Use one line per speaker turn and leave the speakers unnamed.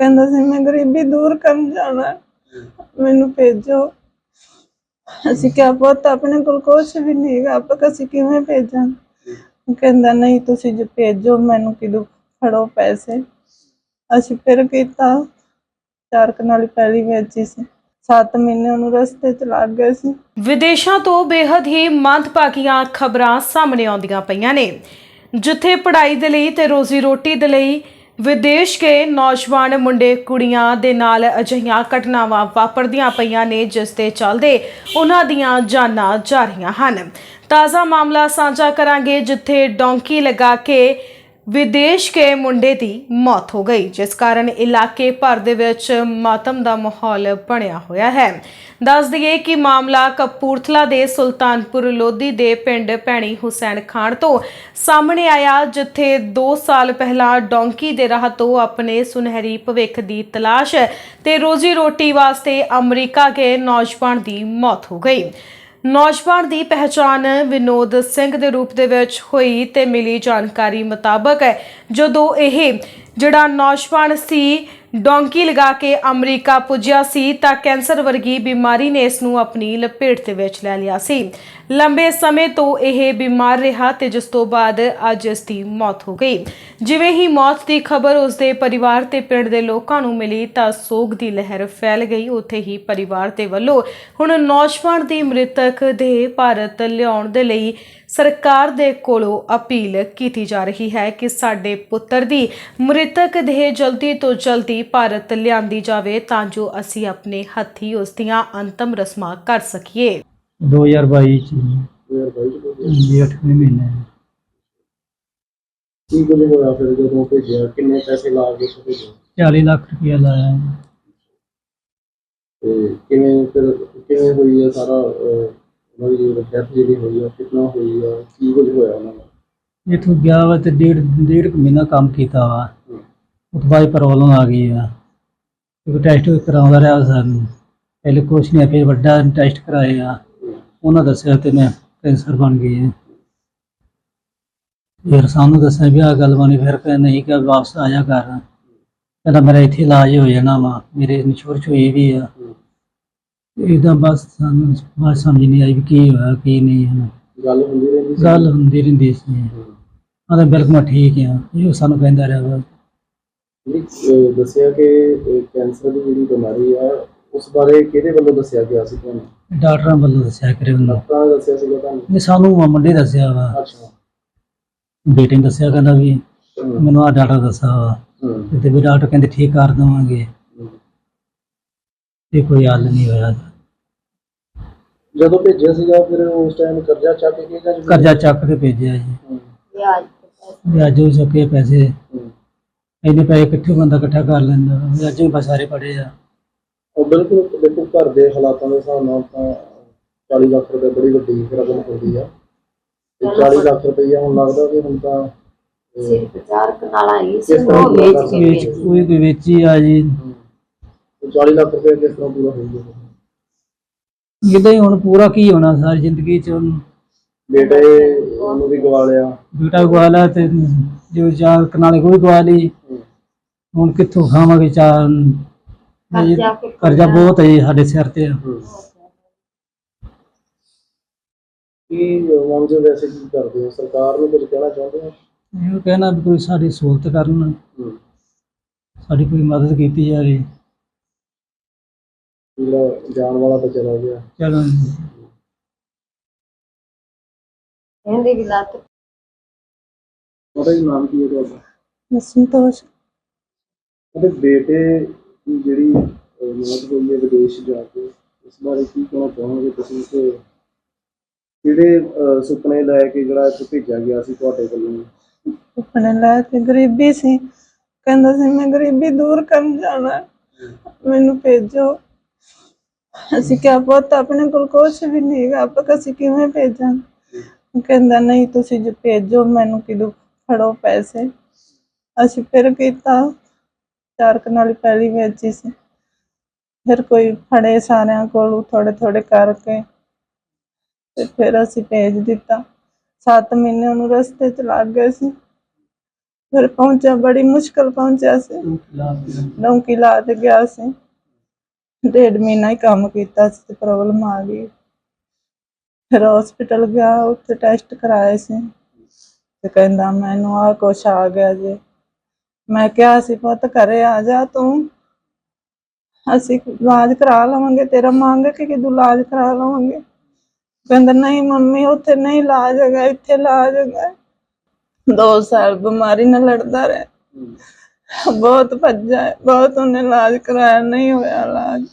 ਕਹਿੰਦਾ ਸੀ, ਮੈਂ ਗਰੀਬੀ ਦੂਰ ਕਰਨ ਜਾਣਾ ਮੈਨੂੰ ਭੇਜੋ। ਅਸੀਂ ਕਿਹਾ, ਪੁੱਤ, ਆਪਣੇ ਕੋਲ ਕੁਛ ਵੀ ਨਹੀਂ ਹੈਗਾ। ਆਪਾਂ ਅਸੀਂ ਕਿਵੇਂ ਭੇਜਾਂ ਕਹਿੰਦਾ, ਨਹੀਂ, ਤੁਸੀਂ ਜੇ ਭੇਜੋ, ਮੈਨੂੰ ਕਿਦੋਂ ਫੜੋ ਪੈਸੇ? ਅਸੀਂ ਫਿਰ ਕੀਤਾ। ਚਾਰ ਕਨਾਲੀ ਪਹਿਲੀ ਵੇਚੀ ਸੀ। 7 ਮਹੀਨੇ ਉਹਨੂੰ ਰਸਤੇ ਚ ਲੱਗ ਗਏ ਸੀ।
ਵਿਦੇਸ਼ਾਂ ਤੋਂ ਬੇहद ਹੀ ਮੰਦਭਾਗੀਆਂ ਖਬਰਾਂ ਸਾਹਮਣੇ ਆਉਂਦੀਆਂ ਪਈਆਂ ਨੇ। ਜਿੱਥੇ ਪੜ੍ਹਾਈ ਦੇ ਲਈ ਤੇ ਰੋਜ਼ੀ ਰੋਟੀ ਦੇ ਲਈ ਵਿਦੇਸ਼ ਗਏ ਨੌਜਵਾਨ ਮੁੰਡੇ ਕੁੜੀਆਂ ਦੇ ਨਾਲ ਅਜਿਹੀਆਂ ਘਟਨਾਵਾਂ ਵਾਪਰਦੀਆਂ ਪਈਆਂ ਨੇ, ਜਿਸ ਦੇ ਚੱਲਦੇ ਉਹਨਾਂ ਦੀਆਂ ਜਾਨਾਂ ਜਾ ਰਹੀਆਂ ਹਨ। ਤਾਜ਼ਾ ਮਾਮਲਾ ਸਾਂਝਾ ਕਰਾਂਗੇ, ਜਿੱਥੇ ਡੌਂਕੀ ਲਗਾ ਕੇ ਵਿਦੇਸ਼ ਕੇ ਮੁੰਡੇ ਦੀ ਮੌਤ ਹੋ ਗਈ, ਜਿਸ ਕਾਰਨ ਇਲਾਕੇ ਭਰ ਦੇ ਵਿੱਚ ਮਾਤਮ ਦਾ ਮਾਹੌਲ ਬਣਿਆ ਹੋਇਆ ਹੈ। ਦੱਸ ਦਈਏ ਕਿ ਮਾਮਲਾ ਕਪੂਰਥਲਾ ਦੇ ਸੁਲਤਾਨਪੁਰ ਲੋਧੀ ਦੇ ਪਿੰਡ ਭੈਣੀ ਹੁਸੈਨ ਖਾਨ ਤੋਂ ਸਾਹਮਣੇ ਆਇਆ, ਜਿੱਥੇ 2 ਸਾਲ ਪਹਿਲਾਂ ਡੌਂਕੀ ਦੇ ਰਾਹ ਤੋਂ ਆਪਣੇ ਸੁਨਹਿਰੀ ਭਵਿੱਖ ਦੀ ਤਲਾਸ਼ ਤੇ ਰੋਜ਼ੀ ਰੋਟੀ ਵਾਸਤੇ ਅਮਰੀਕਾ ਗਏ ਨੌਜਵਾਨ ਦੀ ਮੌਤ ਹੋ ਗਈ। ਨੌਜਵਾਨ ਦੀ ਪਹਿਚਾਣ ਵਿਨੋਦ ਸਿੰਘ ਦੇ ਰੂਪ ਦੇ ਵਿੱਚ ਹੋਈ ਤੇ ਮਿਲੀ ਜਾਣਕਾਰੀ ਮੁਤਾਬਕ ਹੈ। ਜਦੋਂ ਇਹ ਜਿਹੜਾ ਨੌਜਵਾਨ ਸੀ ਡੌਂਕੀ ਲਗਾ ਕੇ ਅਮਰੀਕਾ ਪੁੱਜਿਆ ਸੀ ਤਾਂ ਕੈਂਸਰ ਵਰਗੀ ਬਿਮਾਰੀ ਨੇ ਇਸ ਨੂੰ ਆਪਣੀ ਲਪੇਟ ਦੇ ਵਿੱਚ ਲੈ ਲਿਆ ਸੀ। ਲੰਬੇ ਸਮੇਂ ਤੋਂ ਇਹ ਬਿਮਾਰ ਰਿਹਾ ਤੇ ਜਿਸ ਤੋਂ ਬਾਅਦ ਅੱਜ ਇਸ ਦੀ ਮੌਤ ਹੋ ਗਈ। ਜਿਵੇਂ ਹੀ ਮੌਤ ਦੀ ਖਬਰ ਉਸ ਦੇ ਪਰਿਵਾਰ ਤੇ ਪਿੰਡ ਦੇ ਲੋਕਾਂ ਨੂੰ ਮਿਲੀ ਤਾਂ ਸੋਗ ਦੀ ਲਹਿਰ ਫੈਲ ਗਈ। ਉੱਥੇ ਹੀ ਪਰਿਵਾਰ ਦੇ ਵੱਲੋਂ ਹੁਣ ਨੌਜਵਾਨ ਦੀ ਮ੍ਰਿਤਕ ਦੇ ਭਾਰਤ ਲਿਆਉਣ ਦੇ ਲਈ ਸਰਕਾਰ ਦੇ ਕੋਲੋਂ ਅਪੀਲ ਕੀਤੀ ਜਾ ਰਹੀ ਹੈ ਕਿ ਸਾਡੇ ਪੁੱਤਰ ਦੀ ਮ੍ਰਿਤਕ ਦੇਹ ਜਲਦੀ ਤੋਂ ਜਲਦੀ ਭਾਰਤ ਲਿਆਂਦੀ ਜਾਵੇ ਤਾਂ ਜੋ ਅਸੀਂ ਆਪਣੇ ਹੱਥੀ ਉਸ ਦੀਆਂ ਅੰਤਮ ਰਸਮਾਂ ਕਰ ਸਕੀਏ
2022 ਚ
2022 ਚ ਭੇਜਿਆ।
ਜੀ 8ਵੇਂ ਮਹੀਨੇ
ਕੀ ਕੁਝ ਹੋਇਆ ਫਿਰ ਜਦੋਂ ਭੇਜਿਆ ਕਿੰਨੇ ਪੈਸੇ ਲਾ ਕੇ ਉੱਥੇ ਭੇਜਿਆ
40 ਲੱਖ ਰੁਪਇਆ ਲਾਇਆ ਜੀ।
ਤੇ ਕਿਵੇਂ ਫਿਰ ਕਿਵੇਂ ਹੋਈ ਹੈ ਸਾਰਾ ਅਹ, ਉਹਨਾਂ ਦੀ ਡੈਥ ਜਿਹੜੀ ਹੋਈ ਹੈ ਕਿੰਨਾ ਹੋਈ ਹੈ ਕੀ ਕੁਝ ਹੋਇਆ ਉਹਨਾਂ ਨਾਲ
ਇੱਥੋਂ ਗਿਆ ਵਾ ਤੇ ਡੇਢ ਡੇਢ ਕੁ ਮਹੀਨਾ ਕੰਮ ਕੀਤਾ ਵਾ। ਉਸ ਤੋਂ ਬਾਅਦ ਪ੍ਰੋਬਲਮ ਆ ਗਈ ਆ। ਇੱਕ ਟੈਸਟ ਕਰਾਉਂਦਾ ਰਿਹਾ ਸਾਨੂੰ। ਪਹਿਲੇ ਕੁਛ ਨਹੀਂ ਫਿਰ ਵੱਡਾ ਟੈਸਟ ਕਰਾਇਆ ਉਹਨਾਂ ਦੱਸਿਆ ਤੇ ਮੈਂ ਕੈਂਸਰ ਬਣ ਗਈ ਹੈ ਫਿਰ ਸਾਨੂੰ ਦੱਸਿਆ ਵੀ ਆ ਗੱਲ ਬਣੀ ਫਿਰ ਕਹਿੰਦੇ ਨਹੀਂ ਕਿ ਵਾਪਸ ਆ ਜਾ ਕਰ। ਕਹਿੰਦਾ ਮੇਰਾ ਇੱਥੇ ਇਲਾਜ ਹੋ ਜਾਣਾ ਵਾ ਮੇਰੇ ਇੰਸ਼ੋਰੈਂਸ ਹੋਈ ਵੀ ਆ। ਇਹਦਾ ਬਸ ਸਾਨੂੰ ਬਾਤ ਸਮਝ ਨਹੀਂ ਆਈ ਵੀ ਕੀ ਹੋਇਆ ਕੀ ਨਹੀਂ ਹੈ
ਗੱਲ ਹੁੰਦੀ ਰਹਿੰਦੀ ਸੀ।
ਗੱਲ ਹੁੰਦੀ ਰਹਿੰਦੀ ਸੀ। ਆਂਦਾ ਬਿਲਕੁਲ ਮੈਂ ਠੀਕ ਆ ਇਹ ਸਾਨੂੰ ਕਹਿੰਦਾ ਰਿਹਾ ਵਾ।
ਨਹੀਂ, ਅਹ, ਦੱਸਿਆ ਕਿ ਅਹ, ਕੈਂਸਰ ਦੀ ਜਿਹੜੀ ਬਿਮਾਰੀ ਆ ਉਸ ਬਾਰੇ ਕਿਹਦੇ ਵੱਲੋਂ ਦੱਸਿਆ ਗਿਆ ਸੀ ਤੁਹਾਨੂੰ?
ਡਾਕਟਰਾਂ ਵੱਲੋਂ ਦੱਸਿਆ ਕਰੇ ਉਹਨੂੰ
ਡਾਕਟਰਾਂ ਨੇ ਦੱਸਿਆ ਸੀਗਾ ਤੁਹਾਨੂੰ?
ਸਾਨੂੰ ਮੁੰਡੇ ਦੱਸਿਆ ਵਾ।
ਅੱਛਾ।
ਬੇਟੇ ਨੇ ਦੱਸਿਆ ਕਹਿੰਦਾ ਵੀ
ਹਮ,
ਮੈਨੂੰ ਆ ਡਾਕਟਰ ਦੱਸਿਆ ਵਾ।
ਹਮ,
ਤੇ ਵੀ ਡਾਕਟਰ ਕਹਿੰਦੇ ਠੀਕ ਕਰ ਦਵਾਂਗੇ।
ਹਮ।
ਤੇ ਕੋਈ ਹੱਲ ਨਹੀਂ ਹੋਇਆ।
ਜਦੋਂ ਭੇਜਿਆ ਸੀਗਾ ਫਿਰ ਉਸ ਟਾਈਮ ਕਰਜ਼ਾ ਚੱਕ ਕੇ ਜਾਂ ਜ਼ਮੀਨ-
ਕਰਜ਼ਾ ਚੱਕ ਕੇ ਭੇਜਿਆ ਜੀ।
ਹਮ,
ਵਿਆਜ ਹੋ ਸਕੇ ਪੈਸੇ। ਇੰਨੇ ਪੈਸੇ ਇਕੱਠੇ ਬੰਦਾ ਇਕੱਠਾ ਕਰ ਲੈਂਦਾ। ਵਿਆਜ ਵੀ ਬਸ ਸਾਰੇ ਪੜੇ ਆ।
ਉਹ ਬਿਲਕੁਲ ਦੇਖੋ ਘਰ ਦੇ ਹਾਲਾਤਾਂ ਦੇ ਹਿਸਾਬ ਨਾਲ ਤਾਂ 40 ਲੱਖ ਰੁਪਏ ਬੜੀ ਵੱਡੀ ਰਕਮ ਹੁੰਦੀ ਆ। ਤੇ 40 ਲੱਖ ਰੁਪਏ ਹੁਣ ਲੱਗਦਾ ਕਿ ਹੁਣ ਤਾਂ ਅਹ,
ਸਿਰਫ ਚਾਰ ਕਨਾਲਾਂ ਹੀ ਸੀ ਉਹ ਵੇਚ ਕੇ?
ਵੇਚ ਕੋਈ ਕੋਈ ਵੇਚੀ ਆ ਜੀ।
ਹਮ, ਤੇ 40 ਲੱਖ ਰੁਪਏ ਕਿਸ ਤਰ੍ਹਾਂ ਪੂਰਾ ਹੋਊਗਾ
ਇਦਾਂ ਹੀ ਹੁਣ ਪੂਰਾ ਕੀ ਹੋਣਾ ਸਾਰੀ ਜ਼ਿੰਦਗੀ ਚ? ਹੁਣ
ਬੇਟੇ ਉਹਨੂੰ ਵੀ ਗਵਾ ਲਿਆ।
ਬੇਟਾ ਗਵਾ ਲਿਆ ਤੇ ਜੋ ਚਾਰ ਕਨਾਲੇ ਕੋਈ ਗਵਾ ਲਈ। ਹੁਣ ਕਿੱਥੋਂ ਖਾਵਾਂਗੇ ਚਾਰ? ਇਹ
ਕਰਜ਼ਾ
ਬਹੁਤ ਹੈ ਜੀ ਸਾਡੇ ਸਿਰ ਤੇ।
ਹਮ। ਕੀ ਮੰਗ ਵੈਸੇ ਕੀ ਕਰਦੇ ਹੋ? ਸਰਕਾਰ ਨੂੰ ਕੁਝ ਕਹਿਣਾ ਚਾਹੁੰਦੇ ਹੋ?
ਇਹ ਕਹਿਣਾ ਵੀ ਕੋਈ ਸਾਡੀ ਸਹੂਲਤ ਕਰਨ। ਸਾਡੀ ਕੋਈ ਮਦਦ ਕੀਤੀ ਜਾਵੇ।
ਜਿਹੜਾ ਜਾਣ ਵਾਲਾ ਤਾਂ ਚਲਾ ਗਿਆ।
ਚਲੋ
ਇਹਦੀ ਵੀ ਲੱਤ।
ਉਹਦਾ ਹੀ ਨਾਮ ਕੀ ਹੈ ਤੁਹਾਡਾ?
ਸੰਤੋਸ਼
ਉਹਦੇ ਬੇਟੇ ਦੀ ਜਿਹੜੀ ਅਹ, ਮੌਤ ਹੋਈ ਹੈ ਵਿਦੇਸ਼ ਜਾ ਕੇ ਇਸ ਬਾਰੇ ਕੀ ਕਹਿਣਾ ਚਾਹੋਗੇ ਤੁਸੀਂ? ਕਿ ਕਿਹੜੇ ਅਹ, ਸੁਪਨੇ ਲੈ ਕੇ ਜਿਹੜਾ ਇੱਥੇ ਭੇਜਿਆ ਗਿਆ ਸੀ ਤੁਹਾਡੇ ਵੱਲੋਂ?
ਆਪਣੇ ਲੈ ਤੇ ਗਰੀਬੀ ਸੀ। ਕਹਿੰਦਾ ਸੀ ਮੈਂ ਗਰੀਬੀ ਦੂਰ ਕਰਨ ਜਾਣਾ। ਮੈਨੂੰ ਭੇਜੋ। ਅਸੀਂ ਕਿਹਾ ਪੁੱਤ ਆਪਣੇ ਕੋਲ ਕੁਛ ਵੀ ਨਹੀਂ ਹੈਗਾ ਆਪਾਂ ਅਸੀਂ ਕਿਵੇਂ ਭੇਜਾਂ? ਉਹ ਕਹਿੰਦਾ ਨਹੀਂ ਤੁਸੀਂ ਜੇ ਭੇਜੋ ਮੈਨੂੰ ਕਿਦੋਂ ਫੜੋ ਪੈਸੇ? ਅਸੀਂ ਫਿਰ ਕੀਤਾ ਚਾਰ ਕਨਾਲੀ ਪਹਿਲੀ ਵੇਚੀ ਸੀ। ਫਿਰ ਕੋਈ ਫੜੇ ਸਾਰਿਆਂ ਕੋਲੋਂ ਥੋੜੇ ਥੋੜੇ ਕਰਕੇ ਤੇ ਫਿਰ ਅਸੀਂ ਭੇਜ ਦਿੱਤਾ। 7 ਮਹੀਨੇ ਉਹਨੂੰ ਰਸਤੇ ਚ ਲੱਗ ਗਏ ਸੀ। ਫਿਰ ਪਹੁੰਚਿਆ ਬੜੀ ਮੁਸ਼ਕਲ ਪਹੁੰਚਿਆ ਸੀ। ਡੌਂਕੀ ਲਾ ਤੇ ਗਿਆ ਸੀ। ਡੇਢ ਮਹੀਨਾ ਹੀ ਕੰਮ ਕੀਤਾ ਸੀ ਤੇ ਪ੍ਰੋਬਲਮ ਆ ਗਈ। ਫਿਰ ਹਸਪੀਟਲ ਗਿਆ, ਉੱਥੇ ਟੈਸਟ ਕਰਾਏ ਸੀ। ਤੇ ਕਹਿੰਦਾ ਮੈਨੂੰ ਆ ਕੁਛ ਆ ਗਿਆ ਜੇ। ਮੈਂ ਕਿਹਾ ਸੀ ਪੁੱਤ ਘਰੇ ਆ ਜਾ ਤੂੰ। ਅਸੀਂ ਇਲਾਜ ਕਰਾ ਲਵਾਂਗੇ, ਤੇਰਾ ਮੰਗ ਕੇ ਕਿ ਤੂੰ ਇਲਾਜ ਕਰਾ ਲਵਾਂਗੇ? ਕਹਿੰਦਾ, ਨਹੀਂ ਮੰਮੀ, ਉੱਥੇ ਨਹੀਂ ਇਲਾਜ ਹੈਗਾ, ਇੱਥੇ ਇਲਾਜ ਹੈਗਾ। ਦੋ ਸਾਲ ਬਿਮਾਰੀ ਨਾਲ ਲੜਦਾ ਰਿਹਾ। ਬਹੁਤ ਭੱਜਾ ਹੈ, ਬਹੁਤ ਉਹਨੇ ਇਲਾਜ ਕਰਾਇਆ ਨਹੀਂ ਹੋਇਆ ਇਲਾਜ।